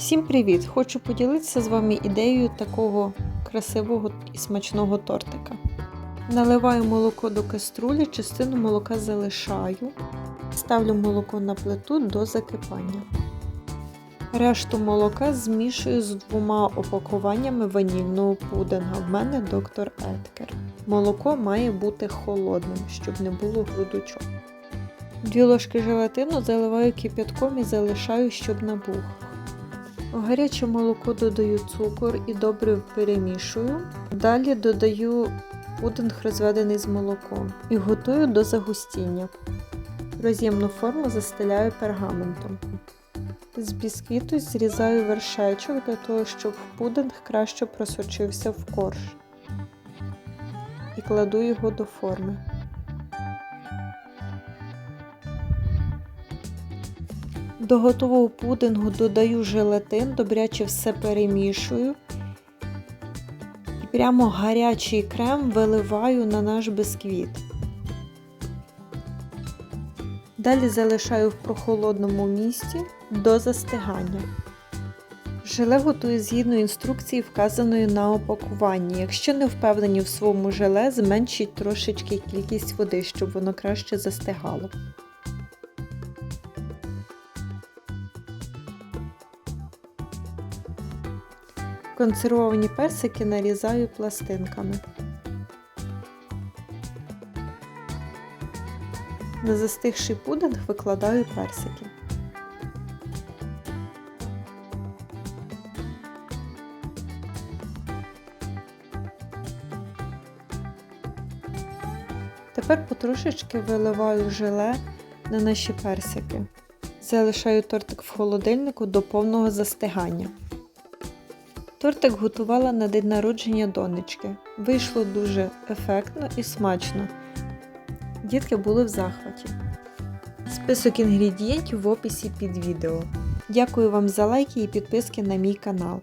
Всім привіт! Хочу поділитися з вами ідеєю такого красивого і смачного тортика. Наливаю молоко до каструлі, частину молока залишаю, ставлю молоко на плиту до закипання. Решту молока змішую з двома опакуваннями ванільного пудинга. В мене доктор Еткер. Молоко має бути холодним, щоб не було грудочок. Дві ложки желатину заливаю кип'ятком і залишаю, щоб набух. У гаряче молоко додаю цукор і добре перемішую. Далі додаю пудинг розведений з молоком і готую до загустіння. Роз'ємну форму застеляю пергаментом. З бісквіту зрізаю вершечок для того, щоб пудинг краще просочився в корж. І кладу його до форми. До готового пудингу додаю желатин, добряче все перемішую. І прямо гарячий крем виливаю на наш бисквіт. Далі залишаю в прохолодному місці до застигання. Желе готую згідно інструкції, вказаної на опакуванні. Якщо не впевнені в своєму желе, зменшіть трошечки кількість води, щоб воно краще застигало. Консервовані персики нарізаю пластинками. На застигший пудинг викладаю персики. Тепер потрошечки виливаю желе на наші персики. Залишаю тортик в холодильнику до повного застигання. Тортик готувала на день народження донечки. Вийшло дуже ефектно і смачно. Дітки були в захваті. Список інгредієнтів в описі під відео. Дякую вам за лайки і підписки на мій канал.